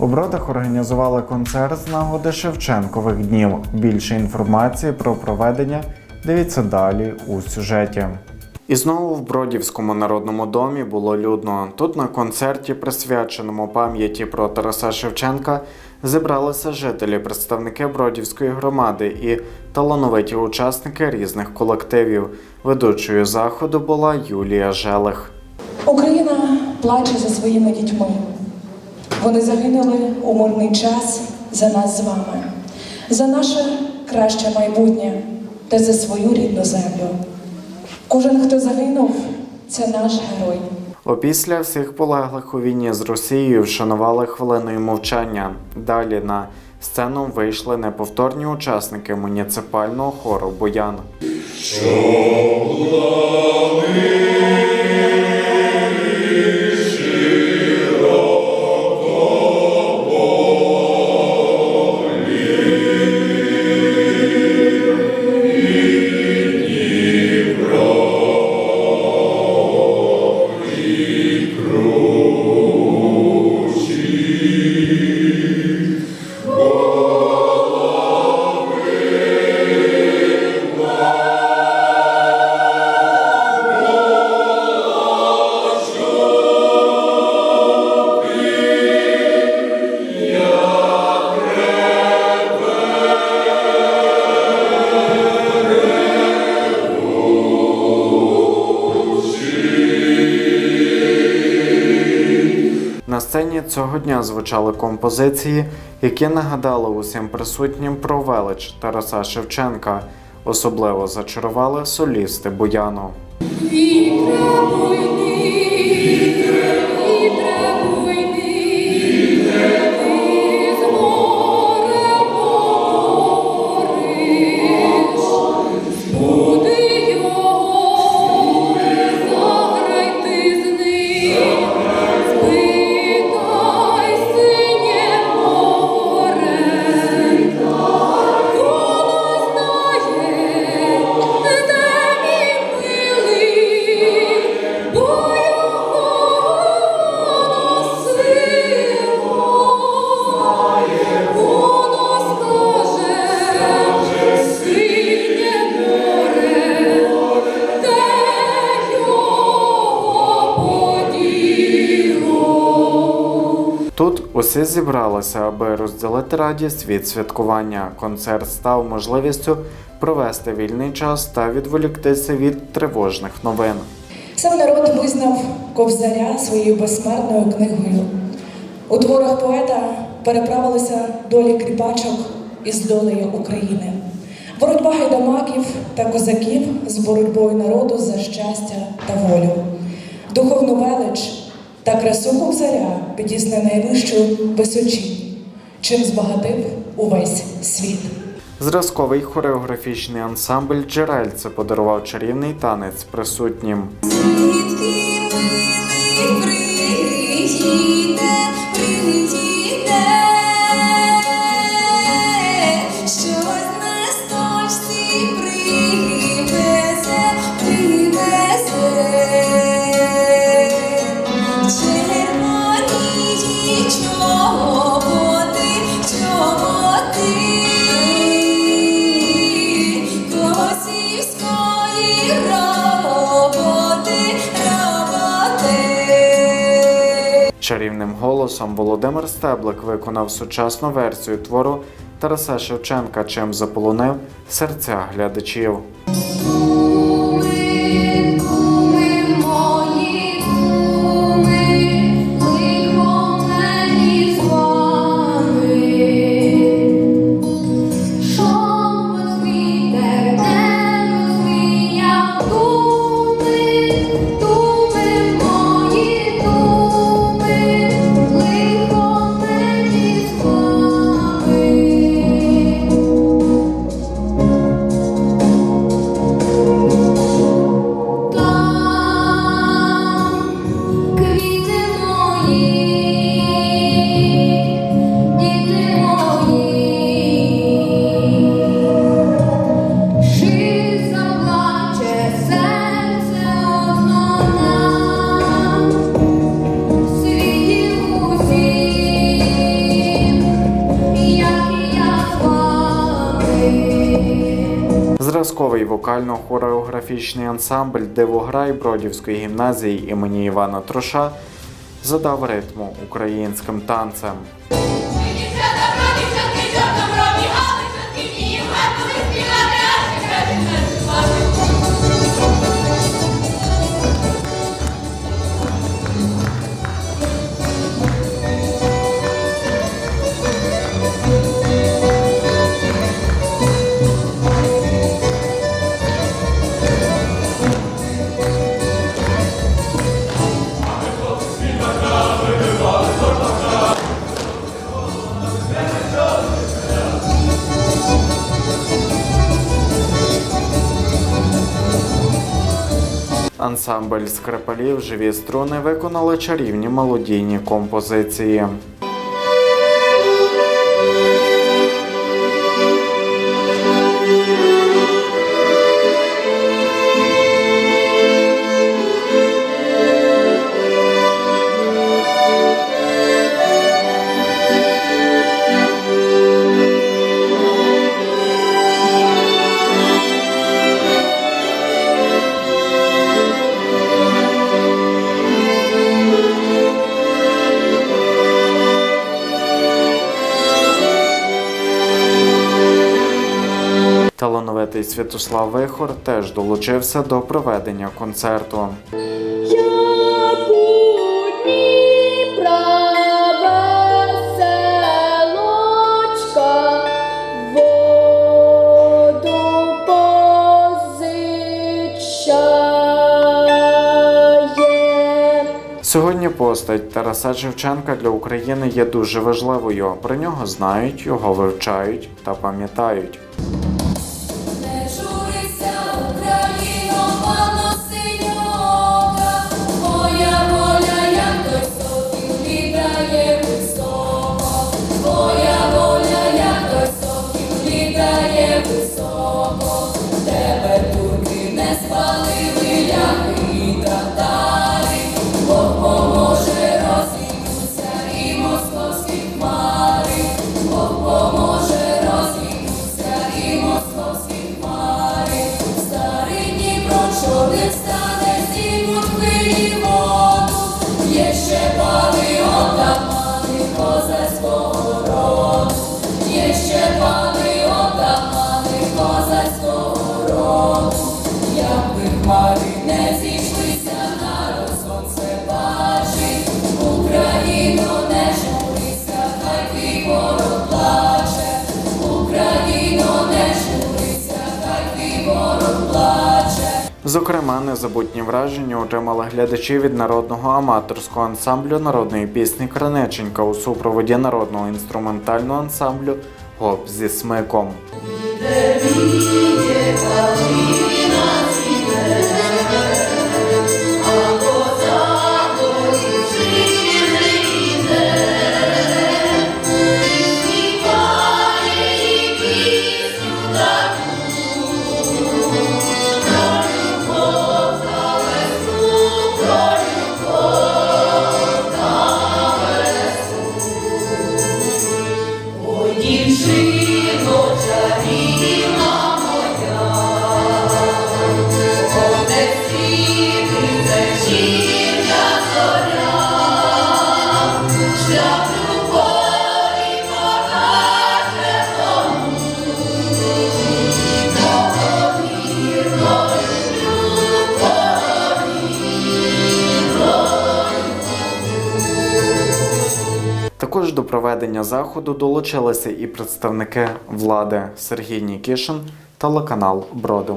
У Бродах організували концерт з нагоди Шевченкових днів. Більше інформації про проведення дивіться далі у сюжеті. І знову в Бродівському народному домі було людно. Тут на концерті, присвяченому пам'яті про Тараса Шевченка, зібралися жителі, представники Бродівської громади і талановиті учасники різних колективів. Ведучою заходу була Юлія Желих. Україна плаче за своїми дітьми. Вони загинули у мирний час за нас з вами, за наше краще майбутнє та за свою рідну землю. Кожен, хто загинув, це наш герой. Опісля всіх полеглих у війні з Росією вшанували хвилиною мовчання. Далі на сцену вийшли неповторні учасники муніципального хору Боян. На сцені цього дня звучали композиції, які нагадали усім присутнім про велич Тараса Шевченка. Особливо зачарували солісти Буяну. Усі зібралися, аби розділити радість від святкування. Концерт став можливістю провести вільний час та відволіктися від тривожних новин. Сам народ визнав Ковзаря своєю безсмертною книгою. У творах поета переправилися долі кріпачок із долею України. Боротьба гайдамаків та козаків з боротьбою народу за щастя та волю. Духовну велич та красу Ковзаря підіс на найвищу височі, чим збагатив увесь світ. Зразковий хореографічний ансамбль Джерельце подарував чарівний танець присутнім. Звідки милий приїде, приїде, Чарівним голосом Володимир Стеблик виконав сучасну версію твору Тараса Шевченка, чим заполонив серця глядачів. Чудовий вокально-хореографічний ансамбль Дивограй Бродівської гімназії імені Івана Троша задав ритму українським танцем. Ансамбль скрипалів живі струни виконали чарівні мелодійні композиції. Талановитий Святослав Вихор теж долучився до проведення концерту. Сьогодні постать Тараса Шевченка для України є дуже важливою. Про нього знають, його вивчають та пам'ятають. Зокрема, незабутні враження отримали глядачі від народного аматорського ансамблю народної пісні Кранеченька у супроводі народного інструментального ансамблю Гоп зі смиком. Також до проведення заходу долучилися і представники влади Сергій Нікішин, телеканал Броди.